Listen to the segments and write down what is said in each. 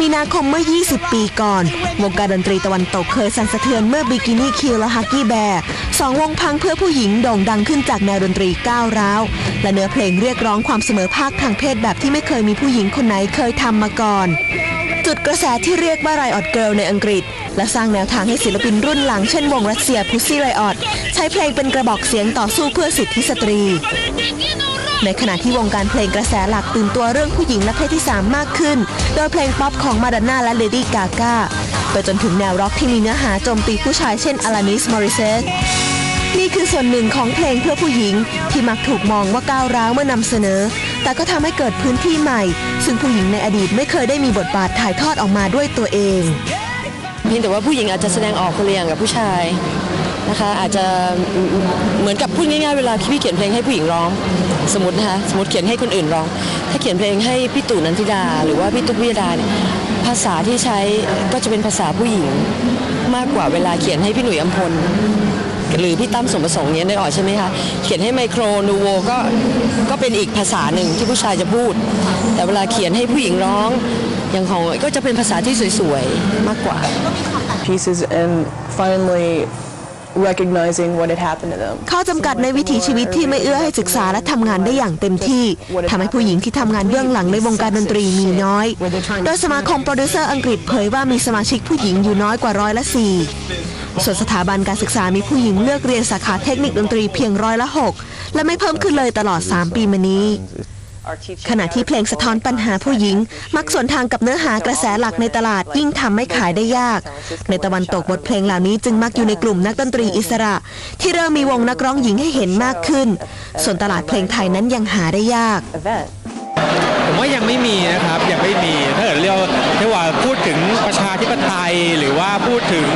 มีนาคมเมื่อ 20 ปีก่อน วงการดนตรีตะวันตกเคยสั่นสะเทือนเมื่อบิกินี่คิวและฮักกี้แบร์สองวงพังเพื่อผู้หญิงโด่งดังขึ้นจากแนวดนตรีก้าวร้าว และเนื้อเพลงเรียกร้องความเสมอภาคทางเพศแบบที่ไม่เคยมีผู้หญิงคนไหนเคยทำมาก่อน จุดกระแสที่เรียกว่าไรออดเกิลในอังกฤษ และสร้างแนวทางให้ศิลปินรุ่นหลังเช่นวงรัสเซียพุซซี่ไรออดใช้เพลงเป็นกระบอกเสียงต่อสู้เพื่อสิทธิสตรี ในขณะที่วงการเพลงกระแสหลักตื่นตัวเรื่องผู้หญิงและเพศที่ 3 มากขึ้น โดยเพลงป๊อปของมาดอนน่าและเลดี้กากาไปจนถึงแนวร็อกที่มีเนื้อหาโจมตีผู้ชายเช่นอลานิสมอริเซส นี่คือส่วนหนึ่งของเพลงเพื่อผู้หญิง ที่มักถูกมองว่าก้าวร้าวเมื่อนำเสนอ แต่ก็ทำให้เกิดพื้นที่ใหม่ ซึ่งผู้หญิงในอดีตไม่เคยได้มีบทบาทถ่ายทอดออกมาด้วยตัวเองเพียงแต่ว่าผู้หญิงอาจจะแสดงออกคนละอย่างกับผู้ชายนะคะอาจจะเหมือนกับพูดง่ายๆเวลาที่พี่เขียนเพลงให้ผู้หญิงร้อง สมมตินะคะสมมติเขียนให้คนอื่นร้อง ถ้าเขียนเพลงให้พี่ตู่นันทิดา หรือว่าพี่ตุ๊กวิยดาเนี่ยภาษาที่ใช้ก็จะเป็นภาษาผู้หญิงมากกว่าเวลาเขียนให้พี่หนุ่ยอัมพล หรือพี่ตั้มสมประสงค์เนี้ยได้ออกใช่ไหมคะเขียนให้ไมโครนูโวก็ก็เป็นอีกภาษาหนึ่งที่ผู้ชายจะพูด แต่เวลาเขียนให้ผู้หญิงร้องอย่างของก็จะเป็นภาษาที่สวยๆมากกว่า pieces and finally recognizing what had happened to them. ข้อจำกัดในวิถีชีวิตที่ไม่เอื้อให้ศึกษาและทำงานได้อย่างเต็มที่ทำให้ผู้หญิงที่ทำงานเบื้องหลังในวงการดนตรีมีน้อย โดยสมาคมโปรดิวเซอร์อังกฤษเผยว่ามีสมาชิกผู้หญิงอยู่น้อยกว่าร้อยละสี่ ส่วนสถาบันการศึกษามีผู้หญิงเลือกเรียนสาขาเทคนิคดนตรีเพียงร้อยละหกและไม่เพิ่มขึ้นเลยตลอด 3 ปีมานี้ ขณะที่เพลงสะท้อนปัญหาผู้หญิง มักสวนทางกับเนื้อหากระแสหลักในตลาดยิ่งทำให้ขายได้ยาก ในตะวันตกบทเพลงเหล่านี้จึงมักอยู่ในกลุ่มนักดนตรีอิสระ ที่เริ่มมีวงนักร้องหญิงให้เห็นมากขึ้น ส่วนตลาดเพลงไทยนั้นยังหาได้ยากผมว่ายังไม่มีนะครับยังไม่มีถ้าเกิดเรียกว่าพูดถึงประชาธิปไตยหรือว่าพูดถึง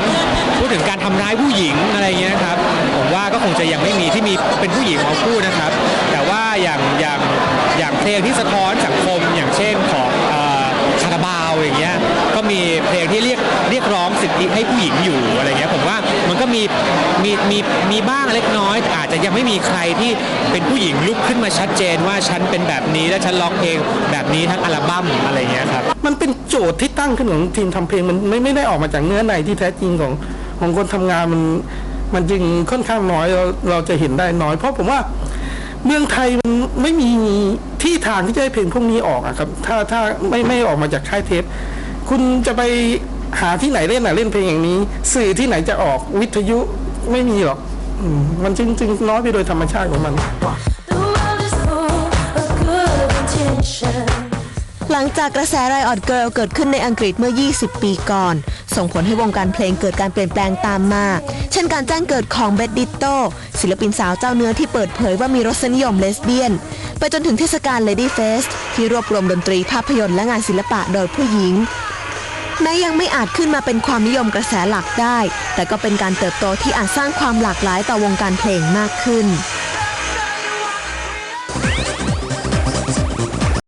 พูดถึงการทำร้ายผู้หญิงอะไรเงี้ยครับผมว่าก็คงจะยังไม่มีที่มีเป็นผู้หญิงมาพูดนะครับ แต่ว่าอย่างอย่างอย่างเพลงที่สะท้อนสังคมอย่างเช่นของอ่อคาราบาวอย่างเงี้ยก็มีเพลงที่เรียกเรียกร้องสิทธิให้ผู้หญิงอยู่อะไรเงี้ยผมว่ามันก็มีมีมีมีบ้างเล็กน้อย อาจจะยังไม่มีใครที่เป็นผู้หญิงลุกขึ้นมาชัดเจนว่าฉันเป็นแบบนี้และฉันร้องเพลงแบบนี้ทั้งอัลบั้มอะไรเงี้ยครับมันเป็นโจทย์ที่ตั้งขึ้นของทีมทำเพลงมันไม่ไม่ได้ออกมาจากเนื้อในที่แท้จริงของ ของคนทำงานมันมันจึงค่อนข้างน้อยเราเราจะเห็นได้น้อย เพราะผมว่าเมืองไทยมันไม่มีที่ทางที่จะให้เพลงพวกนี้ออกอะครับ ถ้าถ้าไม่ไม่ออกมาจากค่ายเทป คุณจะไปหาที่ไหนเล่นอะเล่นเพลงอย่างนี้ สื่อที่ไหนจะออกวิทยุไม่มีหรอกมมันจึงจึงน้อยไปโดยธรรมชาติของมัน The world is full of good intentions. หลังจากกระแสไรออดเกิลเกิดขึ้นในอังกฤษเมื่อ 20 ปีก่อน ส่งผลให้วงการเพลงเกิดการเปลี่ยนแปลงตามมา เช่นการแจ้งเกิดของเบดดิตโตศิลปินสาวเจ้าเนื้อที่เปิดเผยว่ามีรสนิยมเลสเบี้ยน ไปจนถึงเทศกาล Lady Fest ที่รวบรวมดนตรีภาพยนตร์และงานศิลปะโดยผู้หญิงแม้ยังไม่อาจขึ้นมาเป็นความนิยมกระแสหลักได้ แต่ก็เป็นการเติบโตที่อาจสร้างความหลากหลายต่อวงการเพลงมากขึ้น